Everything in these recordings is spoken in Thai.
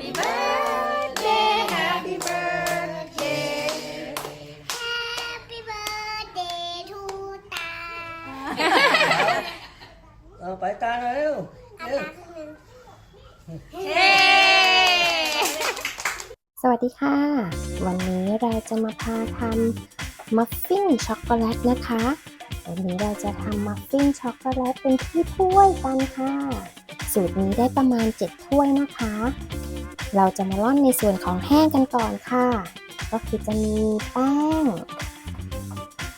Happy birthday Happy birthday Happy birthday to ตาเอาไปตาหน่อยเร็วอาเร็ว ตาขึ้นหนึ่งเย้สวัสดีค่ะ วันนี้เราจะมาพาทำมัฟฟินช็อกโกแลตนะคะ วันนี้เราจะทำมัฟฟินช็อกโกแลตเป็นที่ถ้วยกันค่ะ สูตรนี้ได้ประมาณ 7 ถ้วยนะคะ เราจะมาร่อนในส่วนของแห้งกันก่อนค่ะ ก็คือจะมีแป้ง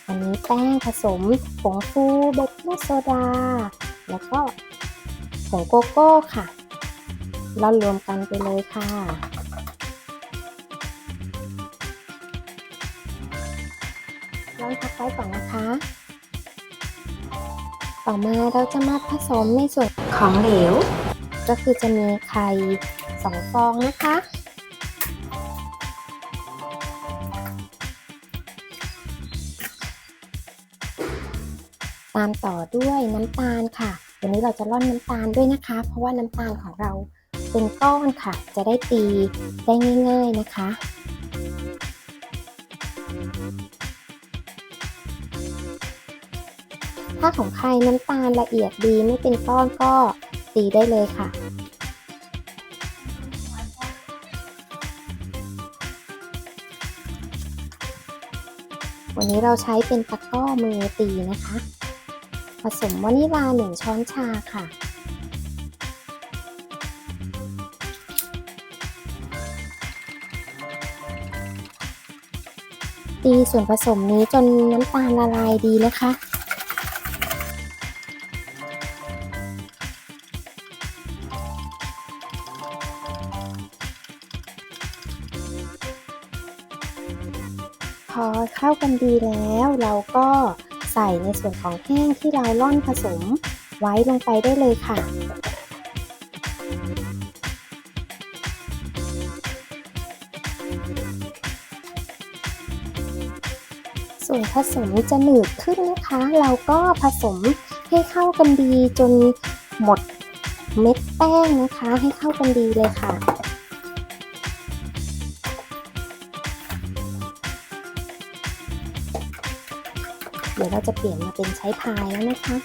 อันนี้แป้งผสมผงฟูเบกกิ้งโซดา แล้วก็ผงโกโก้ค่ะร่อนรวมกันไปเลยค่ะร่อนพักไว้ก่อนนะคะ ต่อมาเราจะมาผสมในส่วนของเหลว ก็คือจะมีไข่ สองฟองนะคะ ตามต่อด้วยน้ำตาลค่ะ วันนี้เราจะร่อนน้ำตาลด้วยนะคะ เพราะว่าน้ำตาลของเราเป็นก้อนค่ะ จะได้ตีได้ง่าย ๆนะคะถ้าของใครน้ำตาลละเอียดดีไม่เป็นก้อนก็ตีได้เลยค่ะ วันนี้เราใช้เป็นตะกร้อมือตีนะคะ ผสมวานิลาหนึ่งช้อนชาค่ะ ตีส่วนผสมนี้จนน้ำตาลละลายดีนะคะ พอเข้ากันดีแล้ว เราก็ใส่ในส่วนของแห้งที่เราล่อนผสมไว้ลงไปได้เลยค่ะส่วนผสมจะหนืดขึ้นนะคะ เราก็ผสมให้เข้ากันดีจนหมดเม็ดแป้งนะคะ ให้เข้ากันดีเลยค่ะ ดี๋ยวเราจะเปลี่ยนมาเป็นใช้พายแล้วนะคะ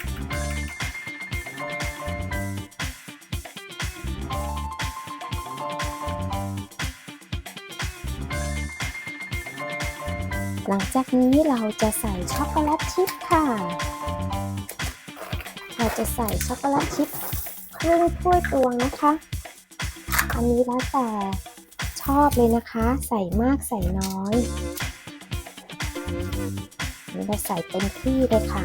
หลังจากนี้เราจะใส่ช็อกโกแลตชิพค่ะ เราจะใส่ช็อกโกแลตชิพครึ่งถ้วยตวงนะคะ อันนี้แล้วแต่ชอบเลยนะคะ ใส่มากใส่น้อย นี่เราใส่เต็มที่เลยค่ะ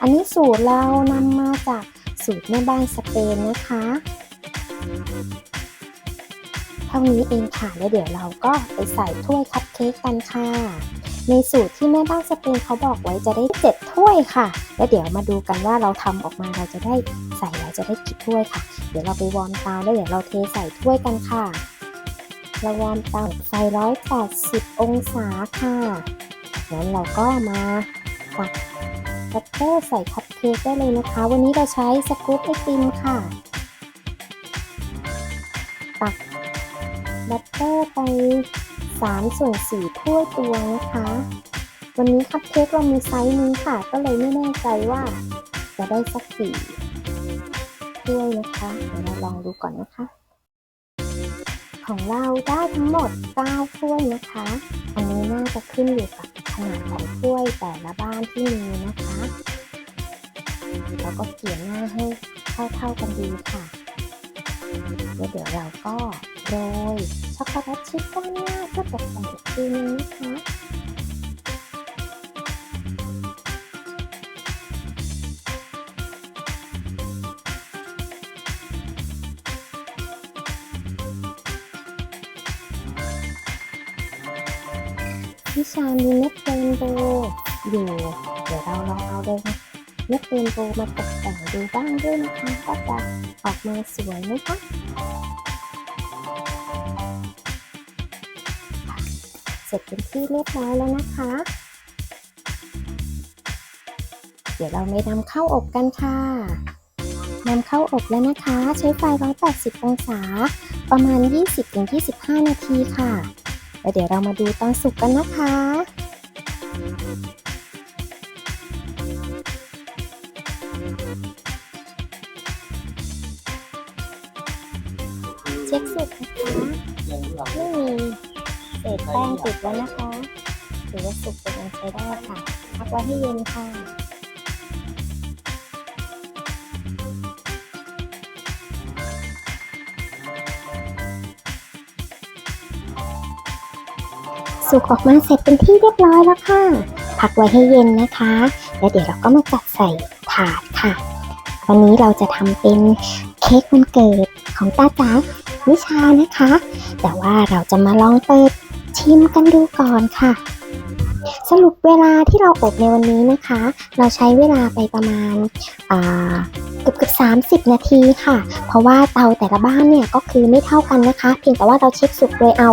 อันนี้สูตรเรานำมาจากสูตรแม่บ้านสเปนนะคะ เท่านี้เองค่ะแล้วเดี๋ยวเราก็ไปใส่ถ้วยคัพเค้กกันค่ะ ในสูตรที่แม่บ้านสเปนเขาบอกไว้จะได้เจ็ดถ้วยค่ะ แล้วเดี๋ยวมาดูกันว่าเราทำออกมาเราจะได้ใส่แล้วจะได้กี่ถ้วยค่ะ เดี๋ยวเราไปวอร์มเตาแล้วเดี๋ยวเราเทใส่ถ้วยกันค่ะเราวอร์มเตาไฟร้อยแปดสิบองศาค่ะ งั้นเราก็มาตักบัตเตอร์ใส่คัพเค้กได้เลยนะคะ วันนี้เราใช้สกู๊ปไอติมค่ะ ตักบัตเตอร์ไป3ส่วน4ถ้วยตวงนะคะ วันนี้คัพเค้กเรามีไซส์นี้ค่ะ ก็เลยไม่แน่ใจว่า จะได้สักกี่ถ้วยนะคะ เดี๋ยวเราลองดูก่อนนะคะ ของเราได้ทั้งหมด9ถ้วยนะคะ อันนี้น่าจะขึ้นอยู่กับขนาดของถ้วยแต่ละบ้านที่มีนะคะเราก็เขียนหน้าให้เท่าๆกันดีค่ะแล้วเดี๋ยวเราก็โรยช็อกโกแลตชิพก้อนหน้าเพื่อตกแต่งอีกทีนึงนะคะ วิชามีเม็ดเรนโบว์อยู่ เดี๋ยวเราลองเอาเลยเม็ดเรนโบว์มาตกแต่งดูบ้างด้วยนะคะก็จะออกมาสวยไหมคะเสร็จเป็นที่เรียบร้อยแล้วนะคะ เดี๋ยวเราไปนำเข้าอบกันค่ะนำเข้าอบแล้วนะคะ ใช้ไฟ 180 องศา ประมาณ 20-25 นาทีค่ะ แล้วเดี๋ยวเรามาดูตอนสุกกันนะคะ เช็คสุกนะคะไม่มีเศษแป้งติดแล้วนะคะ ถือว่าสุกเป็นอันใช้ได้ค่ะพักไว้ให้เย็นค่ะ สุกออกมาเสร็จเป็นที่เรียบร้อยแล้วค่ะ พักไว้ให้เย็นนะคะ แล้วเดี๋ยวเราก็มาจัดใส่ถาดค่ะ วันนี้เราจะทำเป็นเค้กวันเกิดของตาจ๋านิชานะคะ แต่ว่าเราจะมาลองเปิดชิมกันดูก่อนค่ะ สรุปเวลาที่เราอบในวันนี้นะคะ เราใช้เวลาไปประมาณอ่า เกือบเกือบสามสิบนาทีค่ะ เพราะว่าเตาแต่ละบ้านเนี่ยก็คือไม่เท่ากันนะคะ เพียงแต่ว่าเราเช็คสุกโดยเอา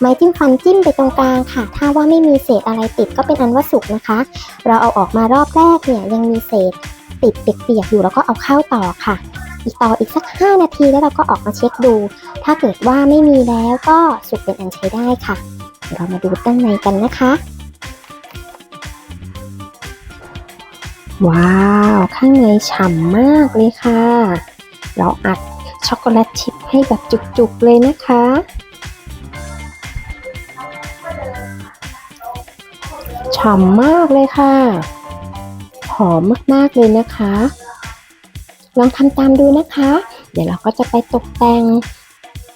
ไม้จิ้มฟันจิ้มไปตรงกลางค่ะ ถ้าว่าไม่มีเศษอะไรติดก็เป็นอันว่าสุกนะคะ เราเอาออกมารอบแรกเนี่ยยังมีเศษติดเปียกๆอยู่แล้วก็เอาเข้าต่อค่ะ อีกต่ออีกสัก 5 นาทีแล้วเราก็ออกมาเช็คดู ถ้าเกิดว่าไม่มีแล้วก็สุกเป็นอันใช้ได้ค่ะ เรามาดูด้านในกันนะคะ ว้าว ข้างในฉ่ำมากเลยค่ะ เราอัดช็อกโกแลตชิพให้แบบจุกๆเลยนะคะ ฉ่ำมากเลยค่ะ หอมมากๆเลยนะคะ ลองทำตามดูนะคะ เดี๋ยวเราก็จะไปตกแต่ง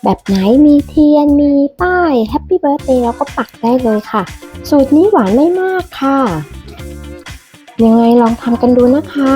แบบไหนมีเทียนมีป้ายแฮปปี้เบิร์ a เดย์เราก็ปักได้เลยค่ะ สูตรนี้หวานไม่มากค่ะ ยังไงลองทำกันดูนะคะ